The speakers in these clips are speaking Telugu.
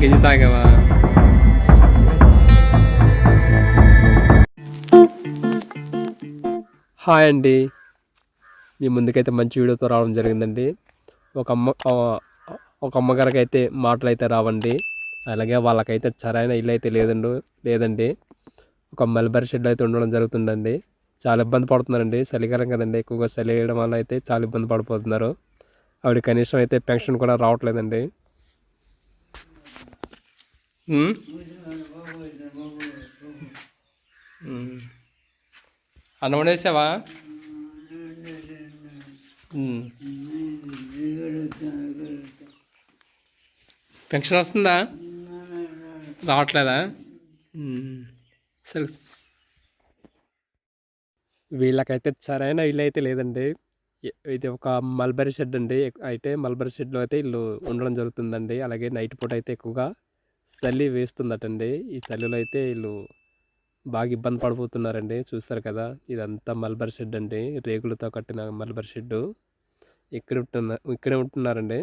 గింజ తాగావా హాయ్ అండి మీ ముందుకైతే మంచి వీడియోతో రావడం జరిగిందండి. ఒక అమ్మ ఒక అమ్మగారికి అయితే మాటలు అయితే రావండి. అలాగే వాళ్ళకైతే సరైన ఇల్లు అయితే లేదండు లేదండి. ఒక మల్బరీ షెడ్ అయితే ఉండడం జరుగుతుందండి. చాలా ఇబ్బంది పడుతున్నారండి. చలికాలం కదండి. ఎక్కువగా చలి వేయడం వల్ల అయితే చాలా ఇబ్బంది పడిపోతున్నారు. ఆవిడ కనీసం అయితే పెన్షన్ కూడా రావట్లేదండి. అన్నం వండేసావా. పెన్షన్ వస్తుందా? రావట్లేదా. సరే. వీళ్ళకైతే సరైన ఇల్లు అయితే లేదండి ఇది ఒక మల్బరీ షెడ్ అండి. అయితే మల్బరీ షెడ్లో అయితే ఇల్లు ఉండడం జరుగుతుందండి. అలాగే నైట్ పూట అయితే ఎక్కువగా చలి వేస్తుందటండి. ఈ చలిలో అయితే వీళ్ళు బాగా ఇబ్బంది పడిపోతున్నారండి. చూస్తారు కదా ఇదంతా మల్బరీ షెడ్ అండి. రేకులతో కట్టిన మల్బరీ షెడ్ ఇక్కడ ఉంటున్న ఇక్కడే ఉంటున్నారండి.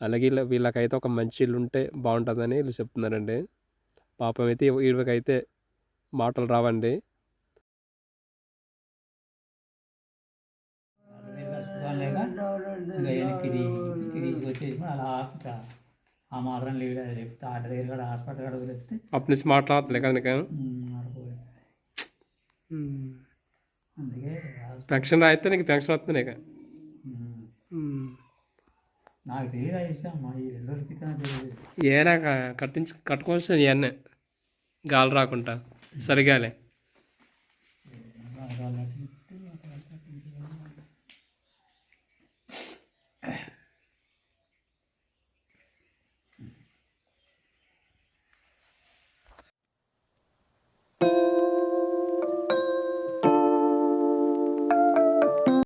అలాగే వీళ్ళ వీళ్ళకైతే ఒక మంచి ఇల్లు ఉంటే బాగుంటుందని వీళ్ళు చెప్తున్నారండి. పాపం అయితే వీళ్ళకైతే మాటలు రావండి. అలా ఆ మాత్రం లేడు అది లేకపోతే ఆట దగ్గర కూడా హాస్పిటల్ కూడా వదిలేస్తే అప్పటి నుంచి మాట్లాడలే కదా నీకు? ఆడుకోలేదు అందుకే పెన్షన్ రాయితే నీకు పెన్షన్ వస్తుంది నీకు తెలియదు ఈ రెండు రోజుల క్రితం తెలియదు. ఏనా కట్టించి కట్టుకోవాల్సిన ఇవన్నీ. గాలి రాకుండా. సరిగాలే.